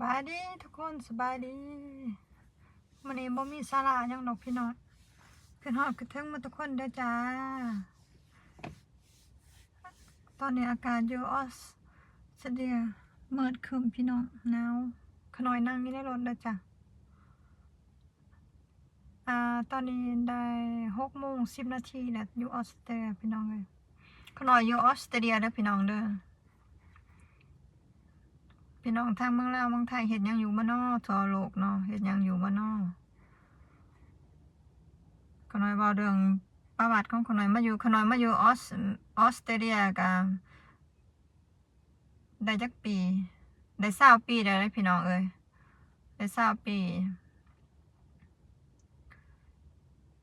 บายดีทุกคนสบายดีมันนี้บ่มีสาระยังดอกพี่น้องขึ้นฮอดขึ้นถึงมาทุกคนเด้อจ้า ตอนนี้อากาศอยู่ออสเตียเมิดครึมพี่น้องหนาวขน้อยนั่งอยู่ในรถเด้อจ้าอ่าตอนนี้ได้หกโมงสิบนาทีแล้วอยู่ออสเตรเลียพี่น้องเลยขน้อยอยู่ออสเตรเลียเด้อพี่น้องเด้อ พี่น้องทางเมืองลาวเมืองไทยเห็ดยังอยู่บ้านนอทั่วโลกเนาะเห็ดยังอยู่บ้านนอขน้อยเว้าเรื่องประวัติของขน้อยมาอยู่ขน้อยมาอยู่ออสออสเตรเลียกับได้จักปี ได้เศร้าปีได้เลยพี่น้องเอ้ยได้เศร้าปี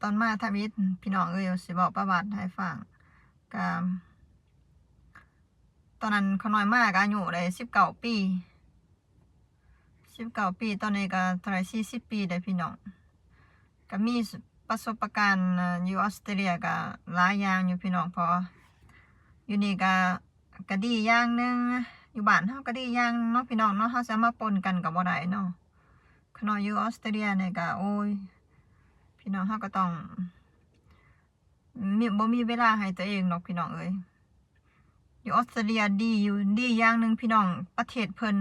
ตอนมาทวิตพี่น้องเอ้ยสิบอกประวัติให้ฟังกับตอนนั้นขน้อยมากอายุได้สิบเก้าปี สิบเก้าปีตอนนี้ก็เท่าไรสี่สิบปีได้พี่น้องก็มีประสบการณ์อยู่ออสเตรเลียก็หลายอย่างอยู่พี่น้องพออยู่นี่ก็ก็ดีอย่างหนึ่งอยู่บ้านเฮาก็ดีอย่างเนาะพี่น้องเนาะเฮาจะมาปนกันกับบ่ได้เนาะขณะอยู่ออสเตรเลียเนี่ยก็โอ้ยพี่น้องเฮาก็ต้องมีบ่มีเวลาให้ตัวเองหรอกพี่น้องเอ้ยอยู่ออสเตรเลียดีอยู่ดีอย่างหนึ่งพี่น้องประเทศเพิ่น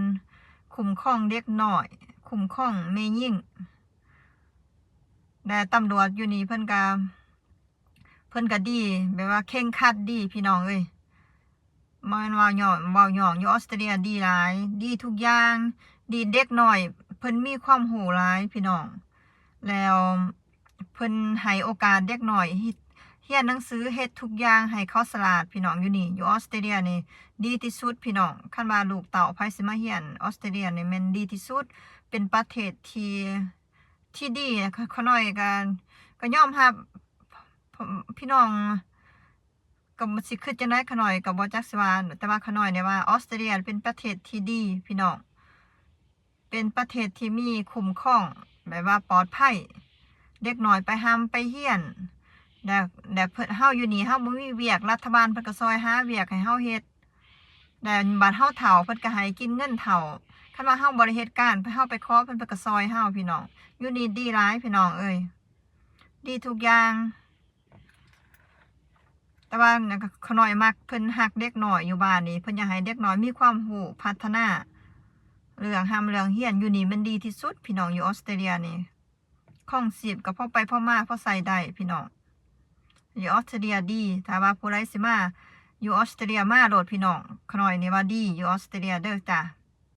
คุ้มครองเด็กน้อย คุ้มครองแม่ยิ่งแต่ตำรวจอยู่นี่เพิ่นก็เพิ่นก็ดีแบบว่าเข่งคัดดีพี่น้องเอ้ยม่นว่าหย่อนว้าหย่องอยู่ออสเตรเลียดีหลาย ดีทุกอย่าง ดีเด็กหน้อย เพิ่นมีความรู้หลายพี่น้อง แล้วเพิ่นให้โอกาสเด็กหน้อย เฮียนหนังสือเฮ็ดทุกอย่างให้เขาฉลาดพี่น้องอยู่นี่อยู่ออสเตรเลียนี่ดีที่สุดพี่น้องคันว่าลูกเต่าไผสิมาเฮียนออสเตรเลียนี่แม่นดีที่สุด เป็นประเทศที่ที่ดีขน้อยก็ก็ยอมรับพี่น้องก็บ่สิคิดจังได๋ขน้อยก็บ่จักสิว่าแต่ว่าขน้อยเนี่ยว่าออสเตรเลียเป็นประเทศที่ดีพี่น้องเป็นประเทศที่มีคุ้มครองแบบว่าปลอดภัยเด็กน้อยไปหำไปเฮียน แต่แต่เพิ่นเฮาอยู่นี่เฮาบ่มีเวียกรัฐบาลเพิ่นก็ซอยหาเวียกให้เฮาเฮ็ดแต่บัดเฮาเฒ่าเพิ่นก็ให้กินเงินเฒ่าคันว่าเฮาบ่ได้เฮ็ดการเฮาไปขอเพิ่นเพิ่นก็ซอยเฮาพี่น้อง อยู่นี่ดีหลายพี่น้องเอ้ยดีทุกอย่าง แต่ว่าขน้อยมักเพิ่นฮักเด็กน้อยอยู่บ้านนี่เพิ่นอยากให้เด็กน้อยมีความรู้พัฒนาเรื่องหำเรื่องเฮียนอยู่นี่มันดีที่สุดพี่น้องอยู่ออสเตรเลียนี่ข้องสิบก็พอไปพ่อมาพ่อใส่ได้พี่น้อง อยู่ออสเตรเลียดีถ้าว่าผู้ไรสิมาอยู่ออสเตรเลียมาโหลดพี่น้องขน่อยนี่ว่าดีอยู่ออสเตรเลียเด้อจ้า